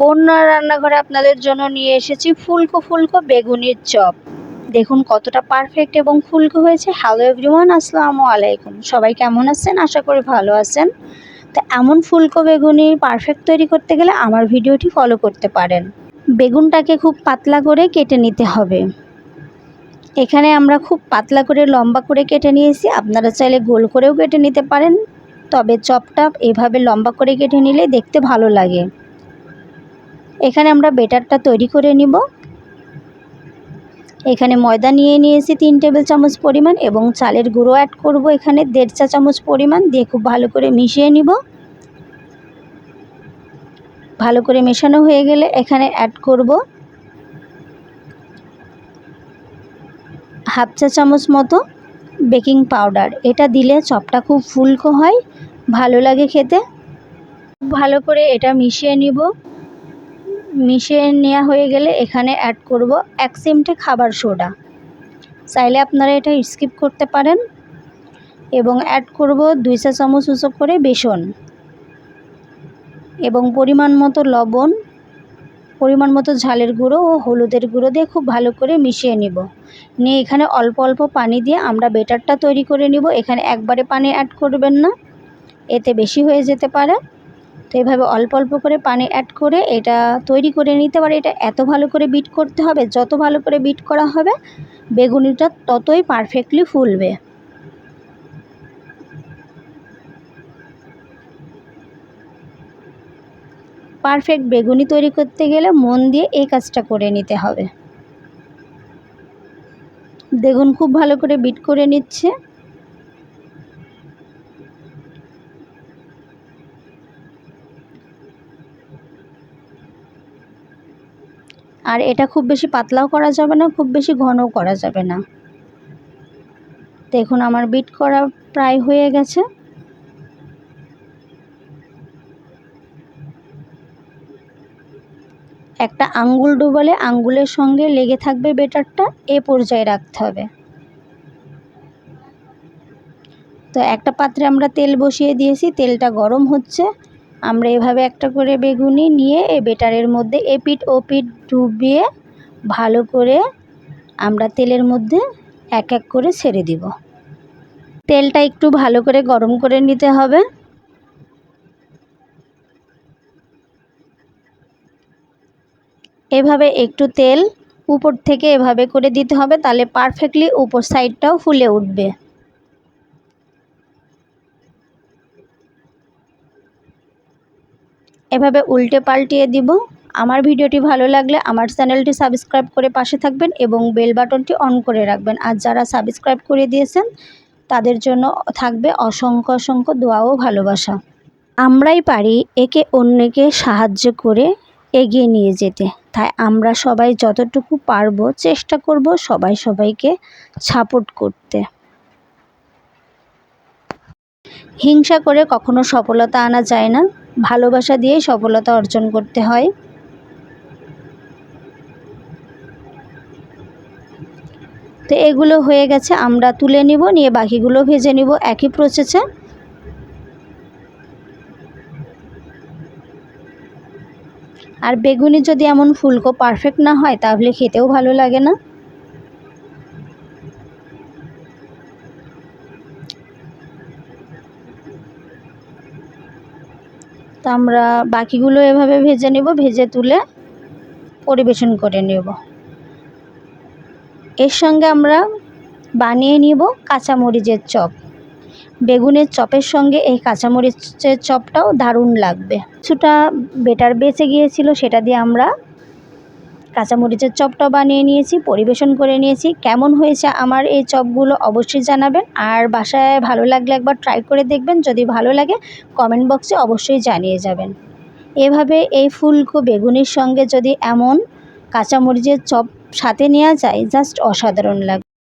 বন্যা রান্নাঘরে আপনাদের জন্য নিয়ে এসেছি ফুলকো ফুলকো বেগুনির চপ। দেখুন কতটা পারফেক্ট এবং ফুলকো হয়েছে। হ্যালো এভরিওয়ান আসসালামু আলাইকুম। সবাই কেমন আছেন? আশা করি ভালো আছেন। তো এমন ফুলকো বেগুনি পারফেক্ট তৈরি করতে গেলে আমার ভিডিওটি ফলো করতে পারেন। বেগুনটাকে খুব পাতলা করে কেটে নিতে হবে। এখানে আমরা খুব পাতলা করে লম্বা করে কেটে নিয়েছি। আপনারা চাইলে গোল করেও কেটে নিতে পারেন। তবে চপটা এভাবে লম্বা করে কেটে নিলে দেখতে ভালো লাগে। এখানে আমরা বেটারটা তৈরি করে নিব। এখানে ময়দা নিয়ে নিয়েছি তিন টেবিল চামচ পরিমাণ এবং চালের গুঁড়ো অ্যাড করব এখানে দেড় চা চামচ পরিমাণ দিয়ে খুব ভালো করে মিশিয়ে নিব। ভালো করে মেশানো হয়ে গেলে এখানে অ্যাড করব হাফ চা চামচ মতো বেকিং পাউডার। এটা দিলে চপটা খুব ফুলকো হয়, ভালো লাগে খেতে। ভালো করে এটা মিশিয়ে নিব। মিশিয়ে নেওয়া হয়ে গেলে এখানে অ্যাড করব এক চিমটে খাবার সোডা চাইলে আপনারা এটা স্কিপ করতে পারেন এবং অ্যাড করব দুই চা চামচ উঁচু করে বেসন এবং পরিমাণ মতো লবণ, পরিমাণ মতো ঝালের গুঁড়ো ও হলুদের গুঁড়ো দিয়ে খুব ভালো করে মিশিয়ে নিব। নিয়ে এখানে অল্প অল্প পানি দিয়ে আমরা বেটারটা তৈরি করে নিব। এখানে একবারে পানি অ্যাড করবেন না, এতে বেশি হয়ে যেতে পারে। তো এভাবে অল্প অল্প করে পানি অ্যাড করে এটা তৈরি করে নিতে পারে। এটা এত ভালো করে বিট করতে হবে, যত ভালো করে বিট করা হবে, বেগুনিটা ততই পারফেক্টলি ফুলবে। পারফেক্ট বেগুনি তৈরি করতে গেলে মন দিয়ে এই কাজটা করে নিতে হবে। দেখুন, খুব ভালো করে বিট করে নিচ্ছে। আর এটা খুব বেশি পাতলাও করা যাবে না, খুব বেশি ঘনও করা যাবে না। দেখুন, আমার বিট করা প্রায় হয়ে গেছে। একটা আঙ্গুল ডুবালে আঙ্গুলের সঙ্গে লেগে থাকবে বেটারটা, এ পর্যায়ে রাখতে হবে। তো একটা পাত্রে আমরা তেল বসিয়ে দিয়েছি, তেলটা গরম হচ্ছে। আমরা এভাবে একটা করে বেগুনি নিয়ে এই বেটারের মধ্যে এপিট ওপিট ডুবিয়ে ভালো করে আমরা তেলের মধ্যে এক এক করে ছেড়ে দিব। তেলটা একটু ভালো করে গরম করে নিতে হবে। এভাবে একটু তেল উপর থেকে এভাবে করে দিতে হবে, তাহলে পারফেক্টলি উপর সাইডটাও ফুলে উঠবে। এভাবে উল্টে পাল্টিয়ে দিব। আমার ভিডিওটি ভালো লাগলে আমার চ্যানেলটি সাবস্ক্রাইব করে পাশে থাকবেন এবং বেল বাটনটি অন করে রাখবেন। আর যারা সাবস্ক্রাইব করে দিয়েছেন, তাদের জন্য থাকবে অসংখ্য অসংখ্য দোয়া ও ভালোবাসা। আমরাই পারি একে অন্যকে সাহায্য করে এগিয়ে নিয়ে যেতে। তাই আমরা সবাই যতটুকু পারব চেষ্টা করব সবাই সবাইকে সাপোর্ট করতে। হিংসা করে কখনো সফলতা আনা যায় না। ভালোবাসা দিয়ে সফলতা অর্জন করতে হয়। তো এগুলো হয়ে গেছে, আমরা তুলে নিব, নিয়ে বাকিগুলো ভেজে নিব একই প্রসেসে আর বেগুনি যদি এমন ফুলকো পারফেক্ট না হয়, তাহলে খেতেও ভালো লাগে না। তো আমরা বাকিগুলো এভাবে ভেজে নেব, ভেজে তুলে পরিবেশন করে নেব। এর সঙ্গে আমরা বানিয়ে নিব কাঁচামরিচের চপ। বেগুনের চপের সঙ্গে এই কাঁচামরিচের চপটাও দারুণ লাগবে। কিছুটা বেটার বেঁচে গিয়েছিল, সেটা দিয়ে আমরা কাঁচামরিচের চপটাও বানিয়ে নিয়েছি, পরিবেশন করে নিয়েছি। কেমন হয়েছে আমার এই চপগুলো অবশ্যই জানাবেন। আর বাসায় ভালো লাগলে একবার ট্রাই করে দেখবেন, যদি ভালো লাগে কমেন্ট বক্সে অবশ্যই জানিয়ে যাবেন। এভাবে এই ফুলকো বেগুনির সঙ্গে যদি এমন কাঁচামরিচের চপ সাথে নেওয়া যায় জাস্ট অসাধারণ লাগবে।